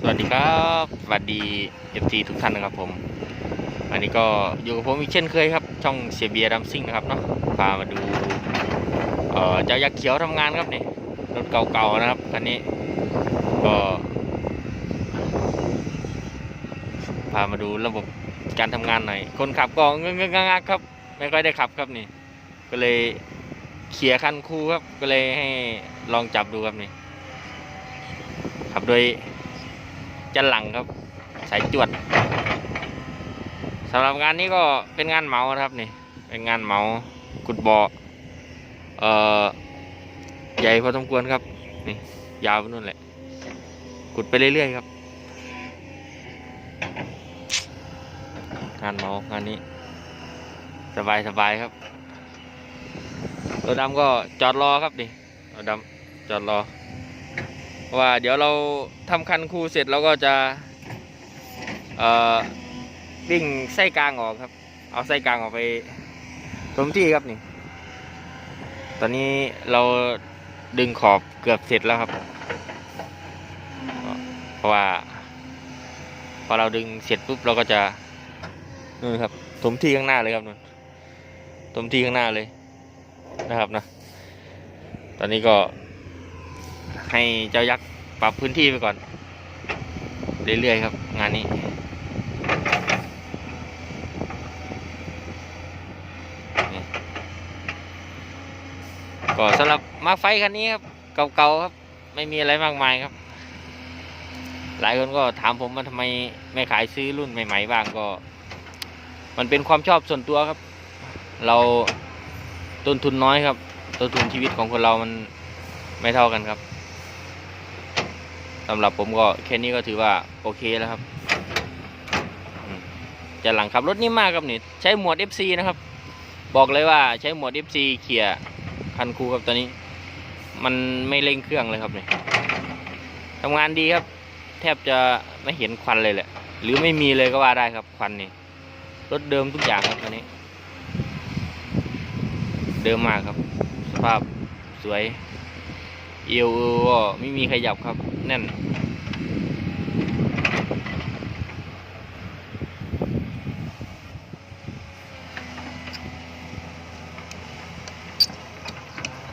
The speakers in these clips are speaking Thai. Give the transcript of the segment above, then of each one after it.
สวัสดีครับสวัสดีเอฟซีทุกท่านนะครับผม วันนี้ก็อยู่กับผมอีกเช่นเคยครับ ช่องเสียเบียร์ดัมซิ่งนะครับเนาะพามาดูเอ่อเจ้ายักษ์เขียวทำงานครับนี่รถเก่าๆนะครับคันนี้ก็พามาดูระบบการทำงานหน่อยคนขับก็เงงๆงักๆครับ ไม่ค่อยได้ขับครับนี่ ก็เลยเขี่ยคันคู่ครับก็เลยให้ลองจับดูครับนี่ขับโดย จันหลังครับ สายจวดสำหรับงานนี้ก็เป็นงานเหมาครับนี่ เป็นงานเหมากุดบอเอ่อใหญ่พอสมควรครับ นี่ ยาวไปนู่นแหละกุดไปเรื่อยๆครับ งานเหมางานนี้ สบายสบายครับรถดำก็จอดรอครับนี่รถดำจอดรอ ว่าเดี๋ยวเราทำคันคูเสร็จเราก็จะวิ่งไส้กลางออกครับ เอาไส้กลางออกไปตรงที่ครับนี่ ตอนนี้เราดึงขอบเกือบเสร็จแล้วครับ เพราะว่าพอเราดึงเสร็จปุ๊บเราก็จะนู่นครับถมที่ข้างหน้าเลยครับนู่นถมที่ข้างหน้าเลยนะครับนะ ตอนนี้ก็ ให้เจ้ายักษ์ปรับพื้นที่ไปก่อน เรื่อยๆครับ งานนี้ก็สำหรับมาไฟคันนี้ครับเก่าๆครับ ไม่มีอะไรมากมายครับ หลายคนก็ถามผมว่าทำไมไม่ขายซื้อรุ่นใหม่ ๆ บ้างก็ มันเป็นความชอบส่วนตัวครับ เราต้นทุนน้อยครับต้นทุนชีวิตของคนเรามันไม่เท่ากันครับ สำหรับผมก็แค่นี้ก็ถือว่าโอเคแล้วครับ จะหลังขับรถนิ่มมากครับนี่ใช้หมวด FC นะครับ บอกเลยว่าใช้หมวด FC เขี่ยคันคูครับตอนนี้ มันไม่เร่งเครื่องเลยครับนี่ทำงานดีครับ แทบจะไม่เห็นควันเลยแหละ หรือไม่มีเลยก็ว่าได้ครับควันนี่รถเดิมทุกอย่างครับตอนนี้ เดิมมากครับ สภาพสวย เอวเอวไม่มีขยับครับแน่น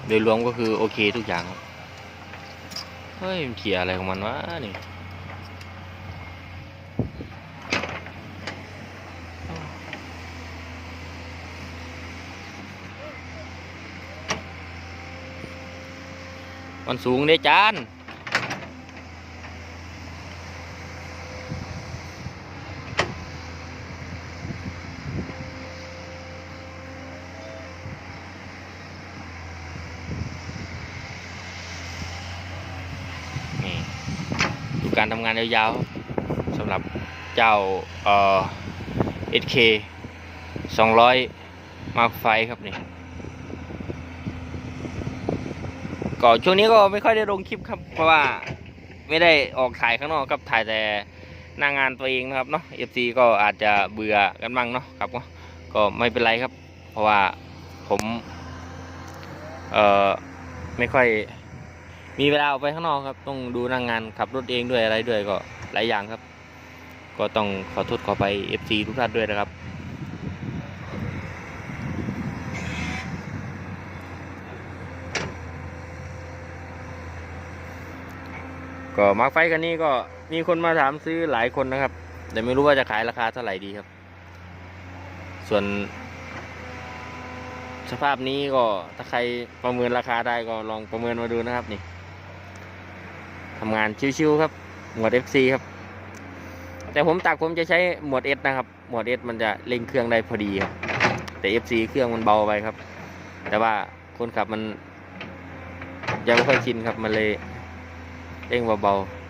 โดยรวมก็คือโอเคทุกอย่างครับ เฮ้ยมันเขี่ยอะไรของมันวะนี่ มันสูงเด้จานนี่ดูการทำงานยาวๆสำหรับเจ้าเอ่อ SK 200 Mark ไฟครับนี่ ก็ช่วงนี้ก็ไม่ค่อยได้ลงคลิปครับ เพราะว่าไม่ได้ออกถ่ายข้างนอกครับถ่ายแต่หน้างงานตัวเองนะครับเนาะ FC ก็อาจจะเบื่อกันบ้างเนาะครับก็ไม่เป็นไรครับ เพราะว่าผมเอ่อไม่ค่อยมีเวลาออกไปข้างนอกครับ ต้องดูหน้างงานขับรถเองด้วยอะไรด้วยก็หลายอย่างครับ ก็ต้องขอโทษขอไป FC ทุกท่านด้วยนะครับ ก็มาร์คไฟคันนี้ก็มีคนมาถามซื้อหลายคนนะครับ แต่ไม่รู้ว่าจะขายราคาเท่าไหร่ดีครับ ส่วน สภาพนี้ก็ถ้าใครประเมินราคาได้ก็ลองประเมินมาดูนะครับนี่ทำงานชิวๆครับ หมวด FC ครับ แต่ผมตักผมจะใช้หมวด S นะครับ หมวด S มันจะเร่งเครื่องได้พอดีครับ แต่ FC เครื่องมันเบาไปครับ แต่ว่าคนขับมันยังไม่ค่อยชินครับ มันเลย เร่งเบาๆ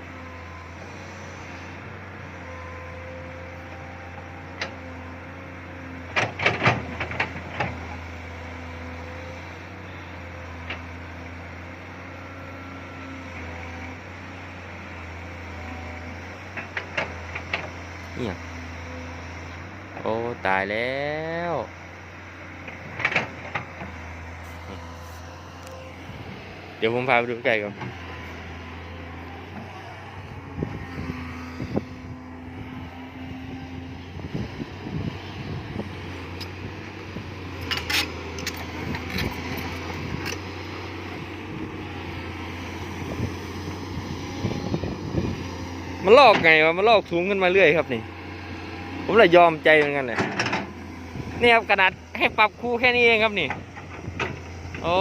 เนี่ยโอ้ตายแล้วเดี๋ยวผมพาไปดูใกล้ก่อน มันลอกไงวะมันลอกสูงขึ้นมาเรื่อยครับนี่ ผมเลยยอมใจเหมือนกันเลยนี่ครับขนาดให้ปรับคู่แค่นี้เองครับนี่ โอ้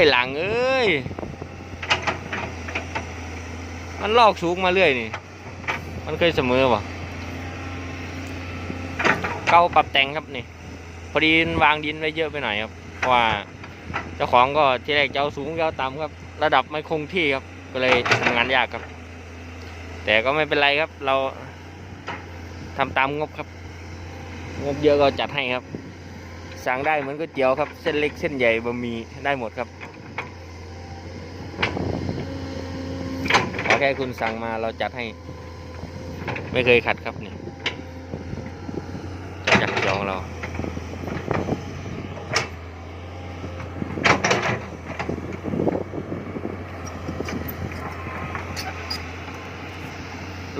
ยหลังเอ้ย มันลอกสูงมาเรื่อยนี่ มันเคยเสมอปะเกาปรับแต่งครับนี่ พอดีวางดินไว้เยอะไปหน่อยครับเพราะว่าเจ้าของก็ที่แรกจะเอาสูงจะเอาต่ำครับ ระดับไม่คงที่ครับ ก็เลยทำงานยากครับ แต่ก็ไม่เป็นไรครับ เราทำตามงบครับ งบเยอะก็จัดให้ครับ สั่งได้เหมือนก๋วยเตี๋ยวครับ เส้นเล็กเส้นใหญ่บะหมี่ได้หมดครับขอแค่คุณสั่งมาเราจัดให้ ไม่เคยขัดครับเนี่ยจัดเดียวของเรา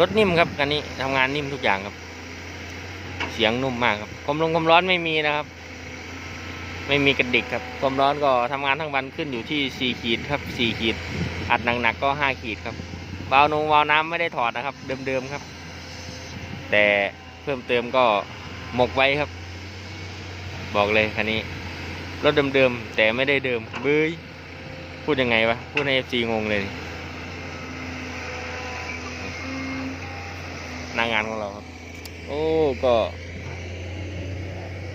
รถนิ่มครับคันนี้ทำงานนิ่มทุกอย่างครับ เสียงนุ่มมากครับความลงความร้อนไม่มีนะครับ ไม่มีกระดิกครับความร้อนก็ทำงานทั้งวันขึ้นอยู่ที่สี่ขีดครับสี่ขีด อัดหนักๆก็ห้าขีดครับวาล์วนงวาล์วน้ำไม่ได้ถอดนะครับ เดิมๆครับ แต่เพิ่มเติมก็หมกไว้ครับ บอกเลยคันนี้รถเดิมๆแต่ไม่ได้เดิมเบ้ยพูดยังไงวะพูดในเอฟซีงงเลย นางานของเราครับ โอ้ก็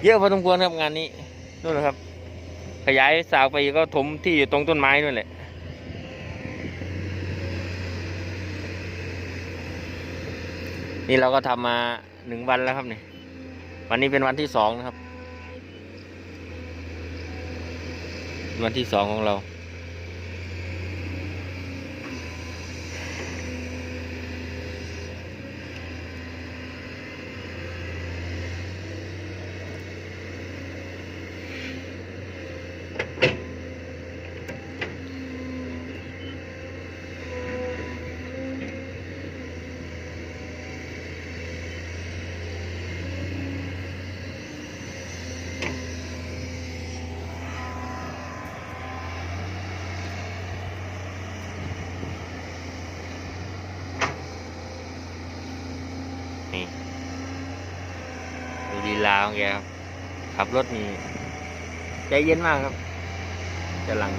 เยอะพอสมควรครับงานนี้นู่นนะครับ ขยายสาวไปกก็ถมที่อยู่ตรงต้นไม้นู่นแหละนี่เราก็ทำมาหนึ่งวันแล้วครับนี่วันนี้เป็นวันที่สองนะครับ วันที่สองของเรา นี่ดู ลีลาของแกครับ ขับรถนี่ใจเย็นมากครับจะหลัง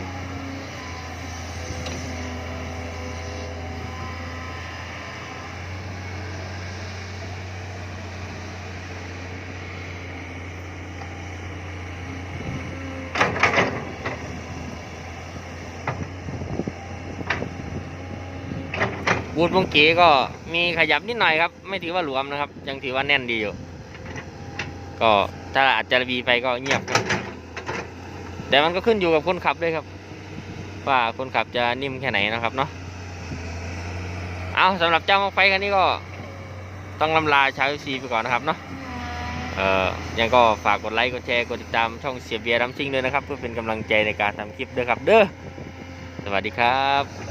บูดวงเก๋ก็มีขยับนิดหน่อยครับ ไม่ถือว่าหลวมนะครับ ยังถือว่าแน่นดีอยู่ ก็ถ้าอาจจะบีไปก็เงียบครับ แต่มันก็ขึ้นอยู่กับคนขับด้วยครับ ว่าคนขับจะนิ่มแค่ไหนนะครับเนาะเอาสำหรับเจ้ามาไฟคันนี้ก็ต้องลำลาชาวซีไปก่อนนะครับเนาะเอ่อยังก็ฝากกดไลค์กดแชร์กดติดตามช่องเสียเบียร์ดัมซิงด้วยนะครับ เพื่อเป็นกำลังใจในการทำคลิปด้วยครับ เด้อสวัสดีครับ